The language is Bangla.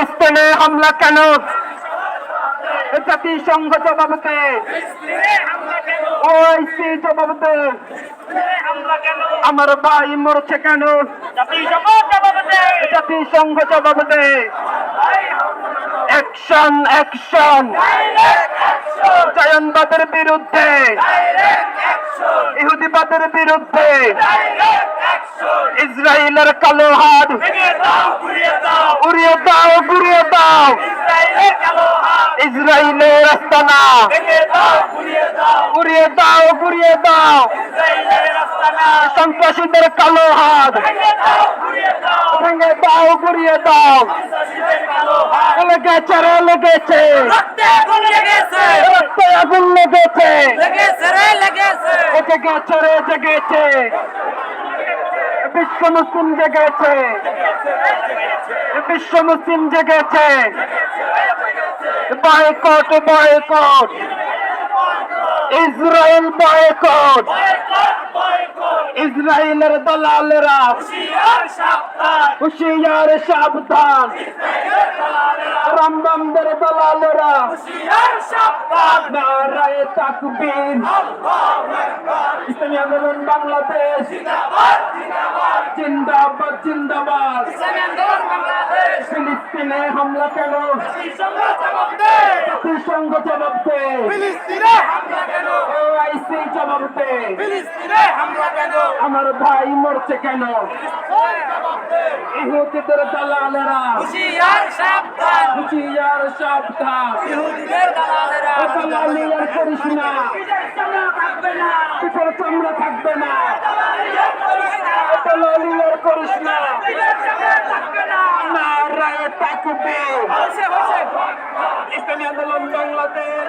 ফিলিস্তিনে হামলা কেন? জাতিসংঘ জবাব দে ওআইসি জবাব দে আমার ভাই মরছে কেন? জাতিসংঘ জবাব দে অ্যাকশন অ্যাকশন জায়নবাদের বিরুদ্ধে। ইহুদিবাদের বিরুদ্ধে। ইসরায়েলের কালো হাত। উড়িয়ে দাও। ইসরায়েলের আস্তানা উড়িয়ে দাও গুড়িয়ে দাও। সন্ত্রাসীদের কালো হাত। ভেঙে দাও গুড়িয়ে দাও। লেগেছে রে লেগেছে। রক্তে আগুন লেগেছে। জেগেছে রে জেগেছে। বিশ্ব মুসলিম জেগেছে। বিশ্ব মুসলিম জেগেছে। Boycott boycott. Israel boycott. ইসরায়েলের দালালেরা হুশিয়ার সাবধান। রামবামদের দালালেরা নারায় তাকবীর। ইসলামী আন্দোলন বাংলাদেশ জিন্দাবাদ জিন্দাবাদ। ফিলিস্তিনে হামলা কেন? জাতিসংঘ জবাব দে। ওআইসি জবাব দে। আমার ভাই মরছে কেন? ইহুদিদের দালালেরা। হুশিয়ার সাবধান। দালালি আর করিস না। পিঠের চামড়া থাকবে না। দালালি আর করিস না। নারায় তাকবীর ইসলামী আন্দোলন বাংলাদেশ।